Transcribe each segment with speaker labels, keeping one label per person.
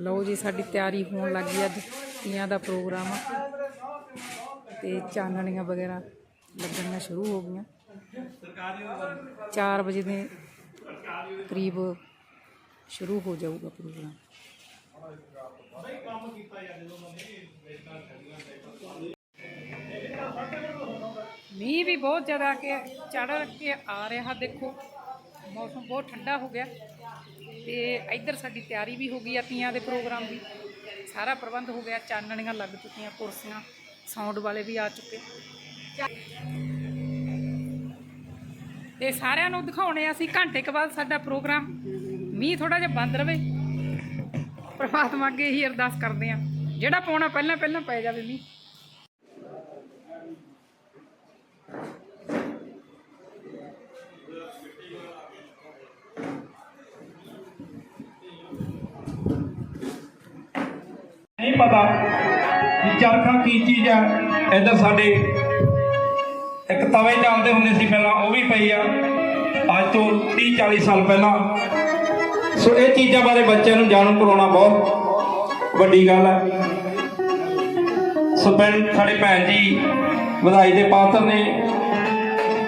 Speaker 1: ਲਓ ਜੀ, ਸਾਡੀ ਤਿਆਰੀ ਹੋਣ ਲੱਗ ਗਈ ਅੱਜ, ਤੀਆਂ ਦਾ ਪ੍ਰੋਗਰਾਮ ਆ। ਤੇ ਚਾਨਣੀਆਂ ਵਗੈਰਾ ਲੱਗਣੀਆਂ ਸ਼ੁਰੂ ਹੋ ਗਈਆਂ। 4 ਵਜੇ ਦੇ ਕਰੀਬ ਸ਼ੁਰੂ ਹੋ ਜਾਊਗਾ ਪ੍ਰੋਗਰਾਮ। ਮੀਂਹ ਵੀ ਬਹੁਤ ਜ਼ਿਆਦਾ ਕਿ ਚੜ ਕੇ ਆ ਰਿਹਾ, ਦੇਖੋ। ਮੌਸਮ ਬਹੁਤ ਠੰਡਾ ਹੋ ਗਿਆ। ਤੇ ਇੱਧਰ ਸਾਡੀ ਤਿਆਰੀ ਵੀ ਹੋ ਗਈ ਆ ਤੀਆਂ ਦੇ ਪ੍ਰੋਗਰਾਮ ਦੀ। ਸਾਰਾ ਪ੍ਰਬੰਧ ਹੋ ਗਿਆ, ਚਾਨਣੀਆਂ ਲੱਗ ਚੁੱਕੀਆਂ, ਕੁਰਸੀਆਂ, ਸਾਊਂਡ ਵਾਲੇ ਵੀ ਆ ਚੁੱਕੇ। ਤੇ ਸਾਰਿਆਂ ਨੂੰ ਦਿਖਾਉਣੇ ਆ ਅਸੀਂ ਘੰਟੇ ਕੁ ਬਾਅਦ ਸਾਡਾ ਪ੍ਰੋਗਰਾਮ। ਮੀਂਹ ਥੋੜਾ ਜਿਹਾ ਬੰਦ ਰਵੇ। ਪ੍ਰਮਾਤਮਾ ਅੱਗੇ ਹੀ ਅਰਦਾਸ ਕਰਦੇ ਆ। ਜਿਹੜਾ ਪਾਉਣਾ ਪਹਿਲਾਂ ਪਹਿਲਾਂ ਪੈ ਜਾਵੇ ਮੀਂਹ।
Speaker 2: ਨਹੀਂ ਪਤਾ ਕਿ ਚਰਖਾ ਕੀ ਚੀਜ਼ ਹੈ ਇੱਧਰ ਸਾਡੇ ਇੱਕ ਤਵੇ ਚੱਲਦੇ ਹੁੰਦੇ ਸੀ ਪਹਿਲਾਂ, ਉਹ ਵੀ ਪਈ ਆ। ਅੱਜ ਤੋਂ 30 40 ਸਾਲ ਪਹਿਲਾਂ। ਸੋ ਇਹ ਚੀਜ਼ਾਂ ਬਾਰੇ ਬੱਚਿਆਂ ਨੂੰ ਜਾਣੂ ਕਰਾਉਣਾ ਬਹੁਤ ਵੱਡੀ ਗੱਲ ਹੈ ਸੋ ਭੈਣ ਸਾਡੇ ਭੈਣ ਜੀ ਵਧਾਈ ਦੇ ਪਾਤਰ ਨੇ।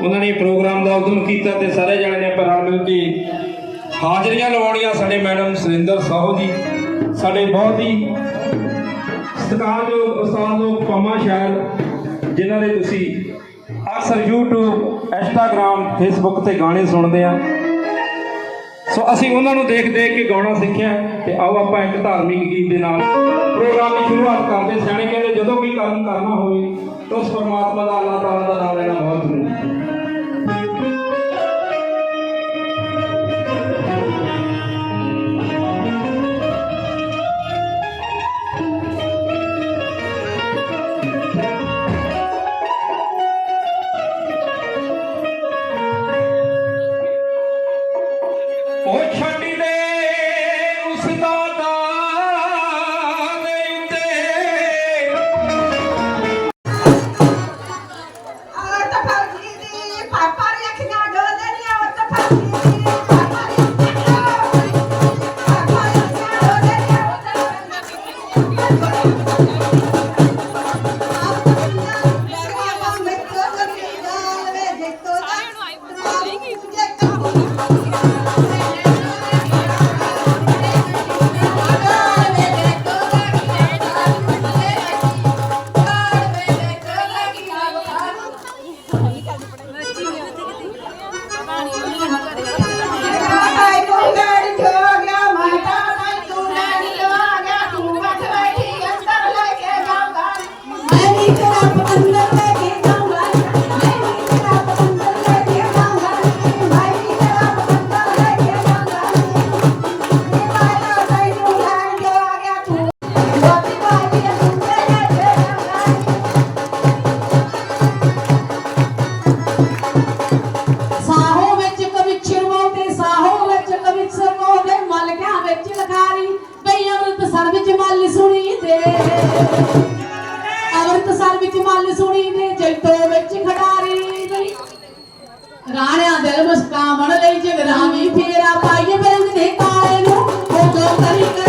Speaker 2: ਉਹਨਾਂ ਨੇ ਪ੍ਰੋਗਰਾਮ ਦਾ ਉਦਮ ਕੀਤਾ ਤੇ ਸਾਰੇ ਜਣੇ ਨੇ ਪਰ ਰਲ ਮਿਲ ਕੇ ਹਾਜ਼ਰੀਆਂ ਲਵਾਉਣੀਆਂ ਸਾਡੇ ਮੈਡਮ ਸੁਰਿੰਦਰ ਸਾਹੂ ਜੀ। ਸਾਡੇ ਬਹੁਤ ਹੀ ਸਤਿਕਾਰਯੋਗ ਉਸਤਾਦੋ ਪਮਾ ਸ਼ਾਇਰ ਜਿਨ੍ਹਾਂ ਦੇ ਤੁਸੀਂ ਅਕਸਰ YouTube, Instagram, Facebook ਤੇ ਗਾਣੇ ਸੁਣਦੇ ਆ। ਸੋ ਅਸੀਂ ਉਹਨਾਂ ਨੂੰ ਦੇਖ ਦੇਖ ਕੇ ਗਾਉਣਾ ਸਿੱਖਿਆ ਤੇ ਆਓ ਆਪਾਂ ਇੱਕ ਧਾਰਮਿਕ ਗੀਤ ਦੇ ਨਾਲ ਪ੍ਰੋਗਰਾਮ ਦੀ ਸ਼ੁਰੂਆਤ ਕਰਦੇ ਸਿਆਣੇ ਕਹਿੰਦੇ ਜਦੋਂ ਵੀ ਕੰਮ ਕਰਨਾ ਹੋਵੇ ਤਾਂ ਉਸ ਪਰਮਾਤਮਾ ਦਾ, ਅੱਲਾਹ ਤਾਲਾ ਦਾ ਨਾਮ ਲੈਣਾ ਬਹੁਤ ਜ਼ਰੂਰੀ ਹੈ।
Speaker 3: ਸੁਣੀ ਦੇ ਜੈਤੋ ਵਿੱਚ ਖੜਾਰੀ ਬਈ ਰਾਣਿਆਂ ਦਿਲ ਮੁਸਕਾਵਣ ਲਈ ਜਗਰਾਵੀ ਫੇਰਾ ਪਾਈਏ ਬਿਰੰਗ ਦੇ ਕਾਲੇ ਨੂੰ ਉਹ ਗੋ ਕਰੀ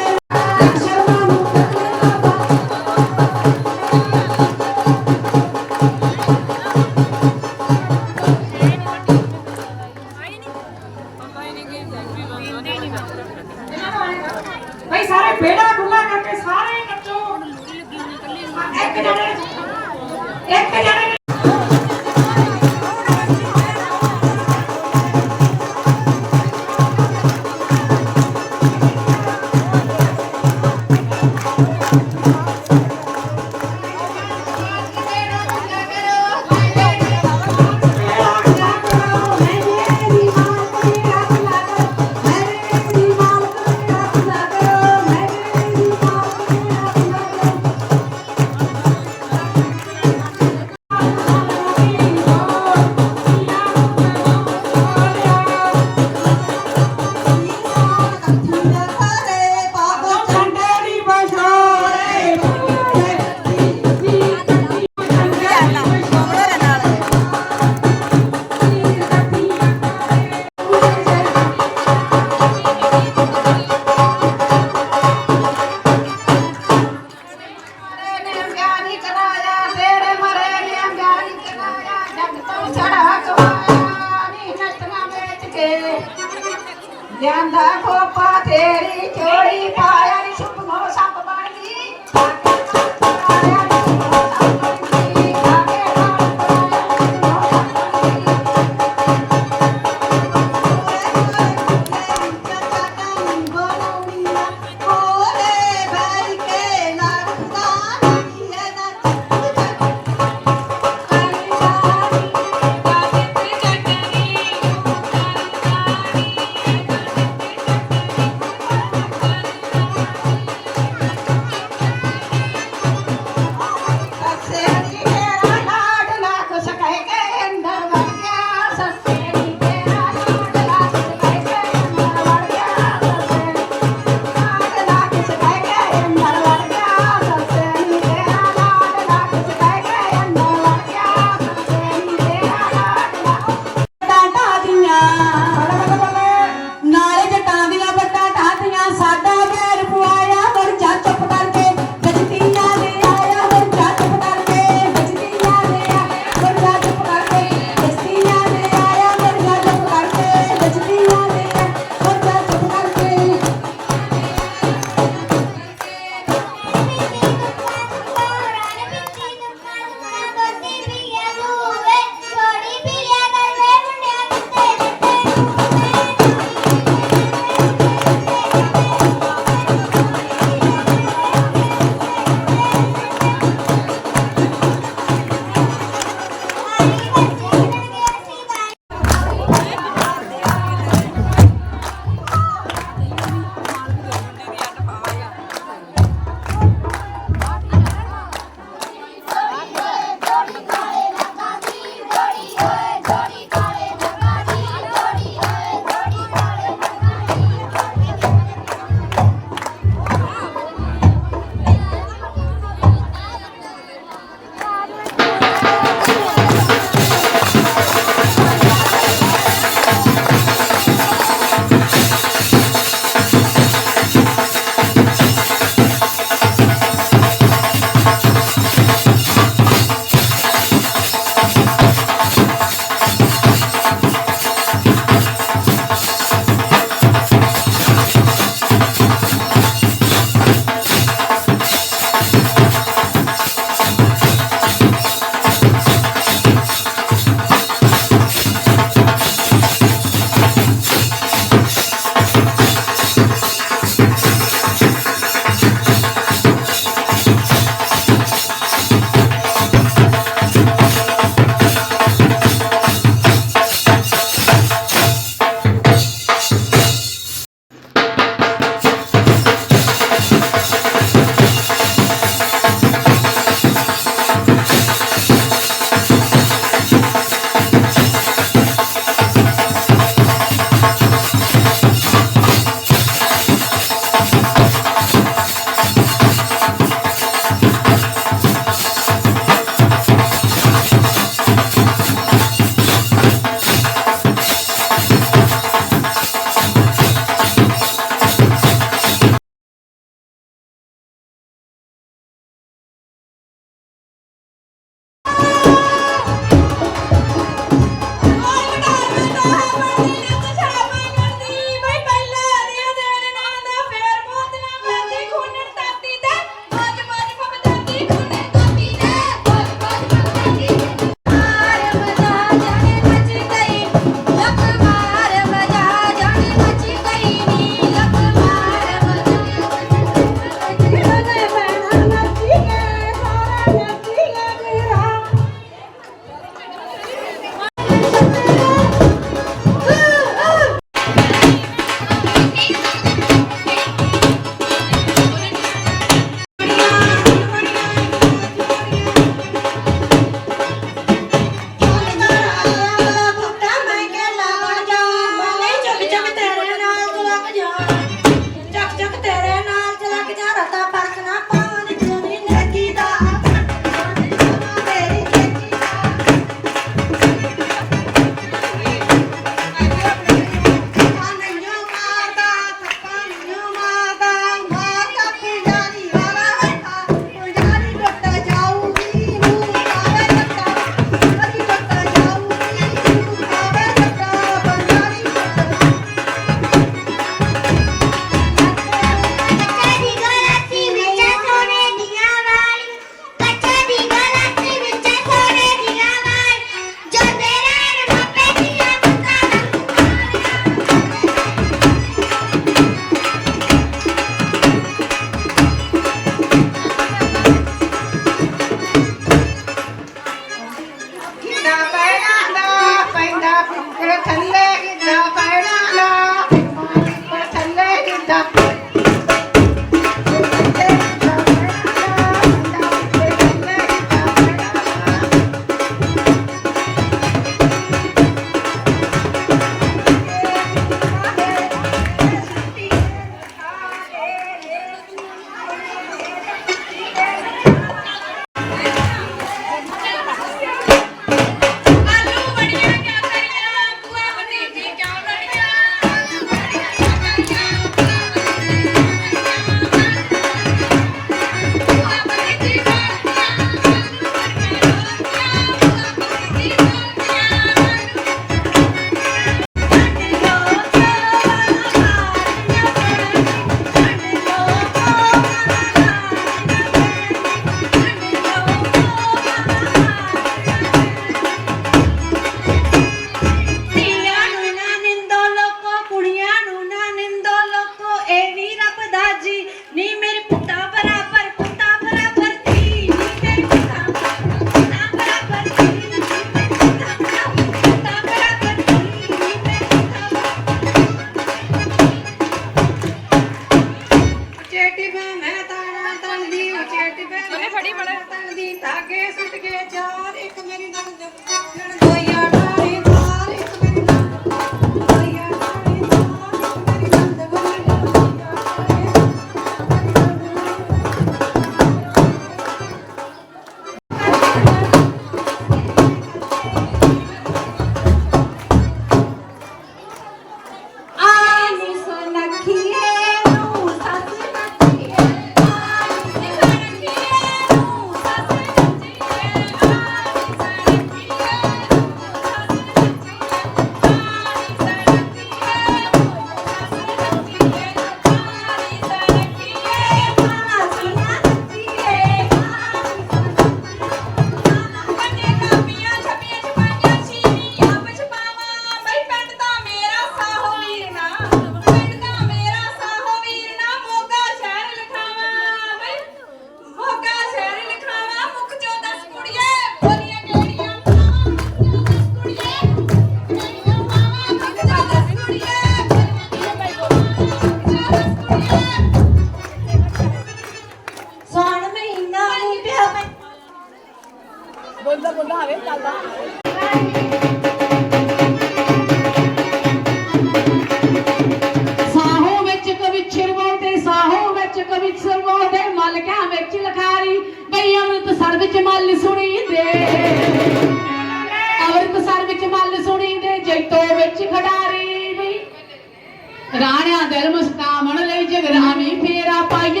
Speaker 3: ਰਾਣਿਆਂ ਦਿਲ ਮੁਸਕਾਮਣ ਲਈ ਜਗਰਾਮੀ ਫੇਰਾ ਪਾਈਏ ਬਰੰਗ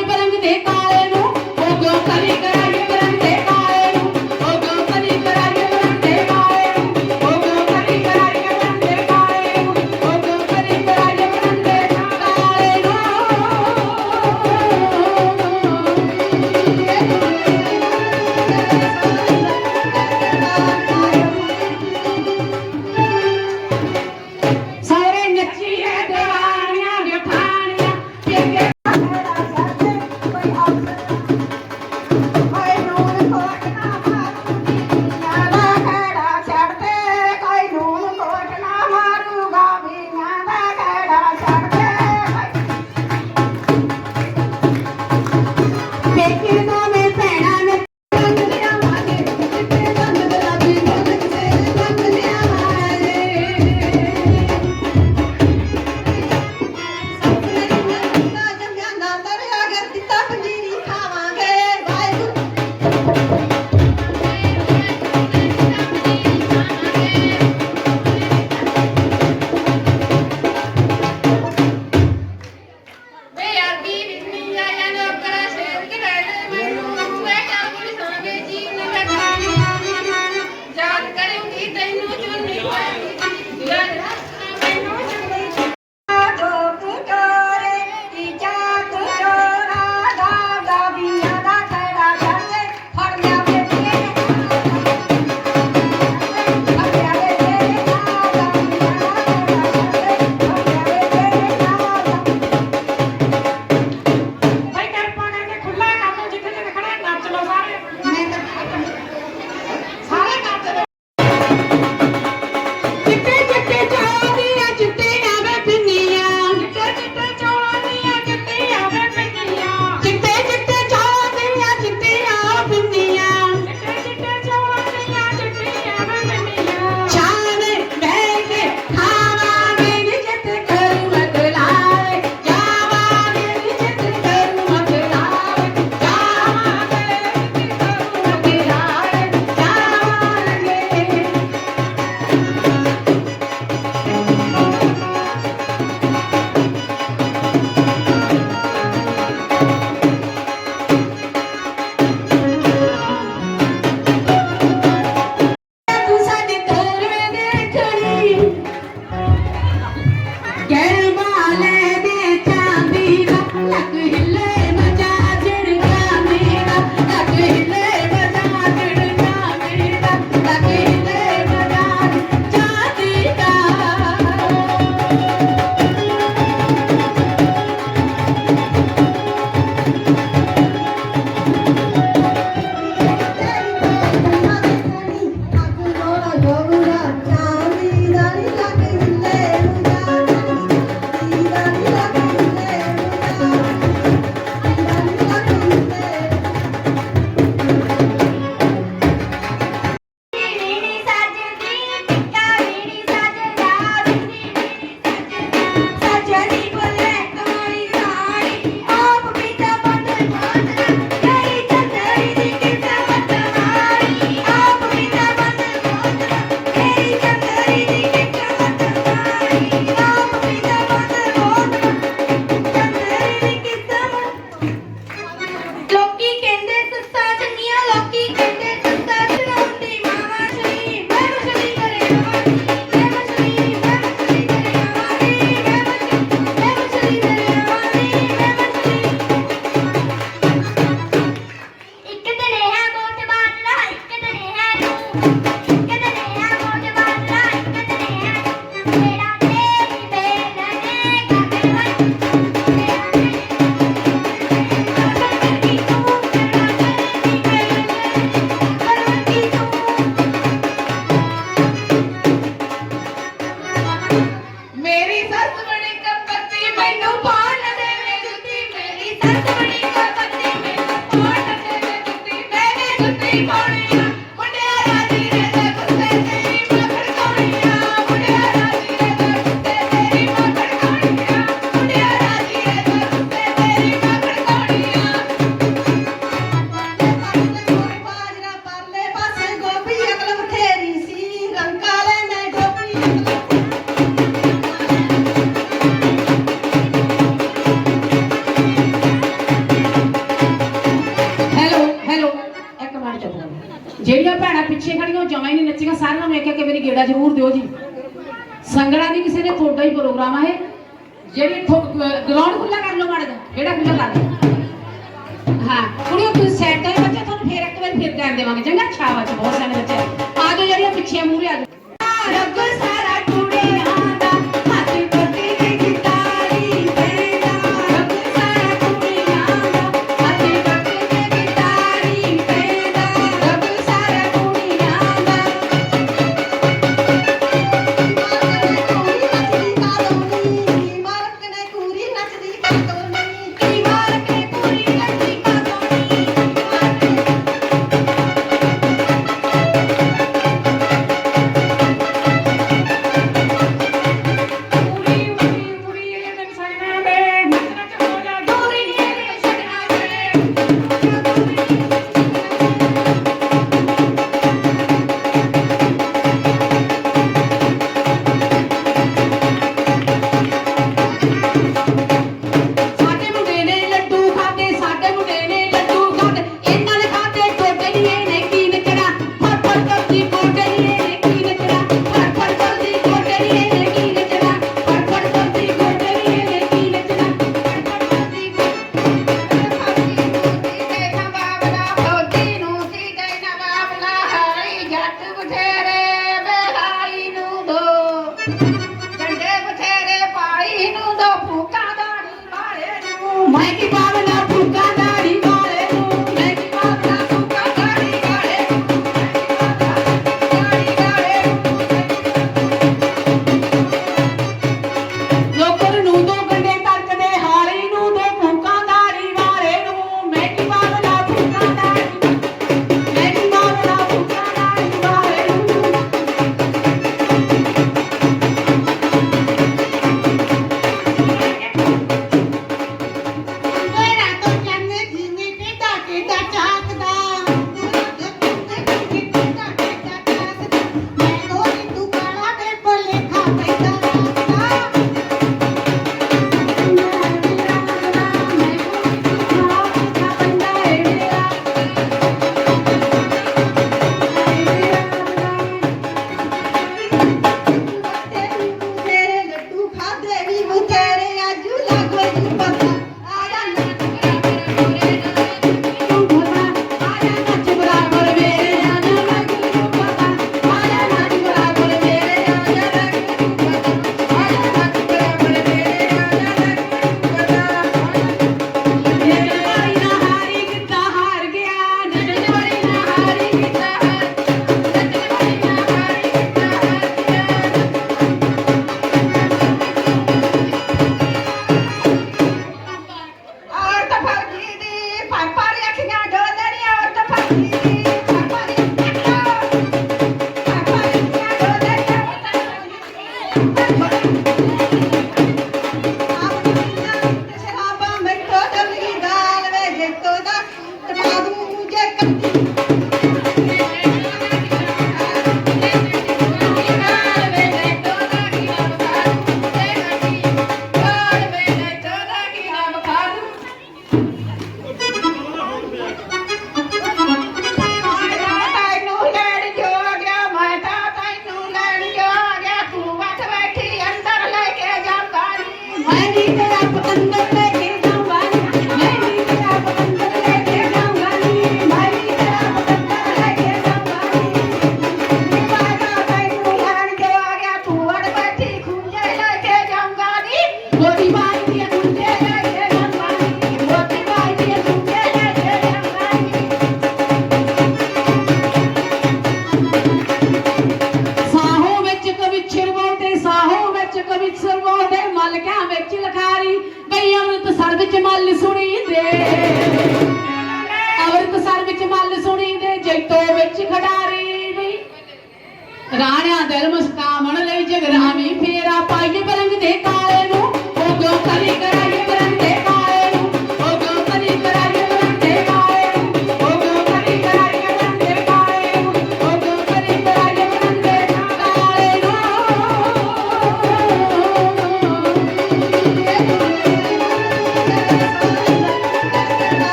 Speaker 4: ਸੱਤ ਬੜੀ ਕੰਪਤੀ ਮੈਨੂੰ ਪਾਣ ਦੇਵੇ ਜੁੱਤੀ ਮੇਰੀ ਸੱਤ ਬੜੀ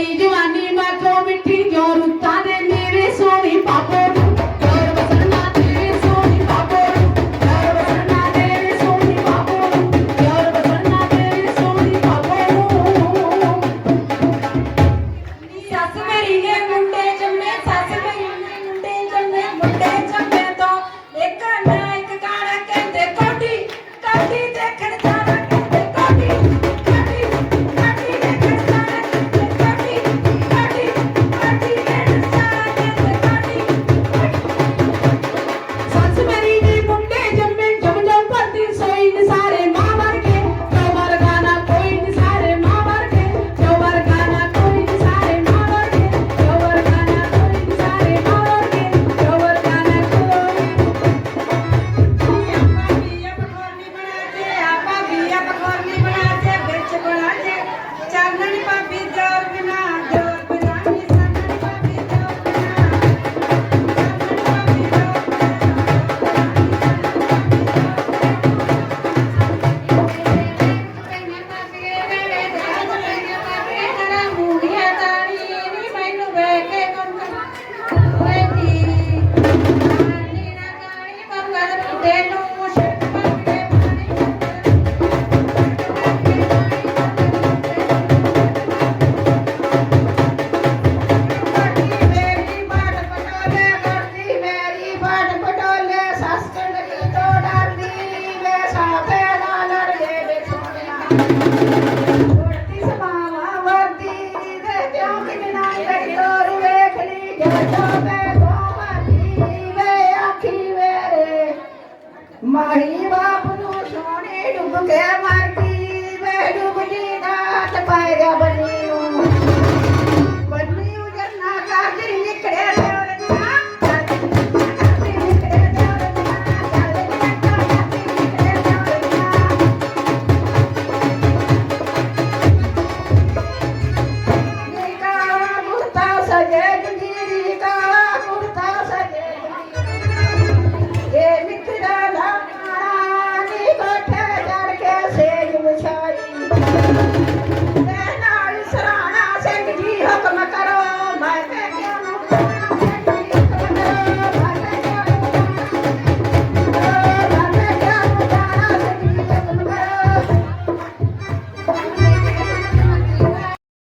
Speaker 4: ईजी मानी मात्रों मिट्टी जोर उतारे मेरे सोनी पापों ਬਾਹਰੀ
Speaker 3: ਬਾਪ ਨੂੰ ਸੋਨੇ ਡੁੱਬ ਕੇ ਮਰਦੀ। ਵੇ ਡੁੱਬਦੀ ਦਾਤ ਪਾਇਆ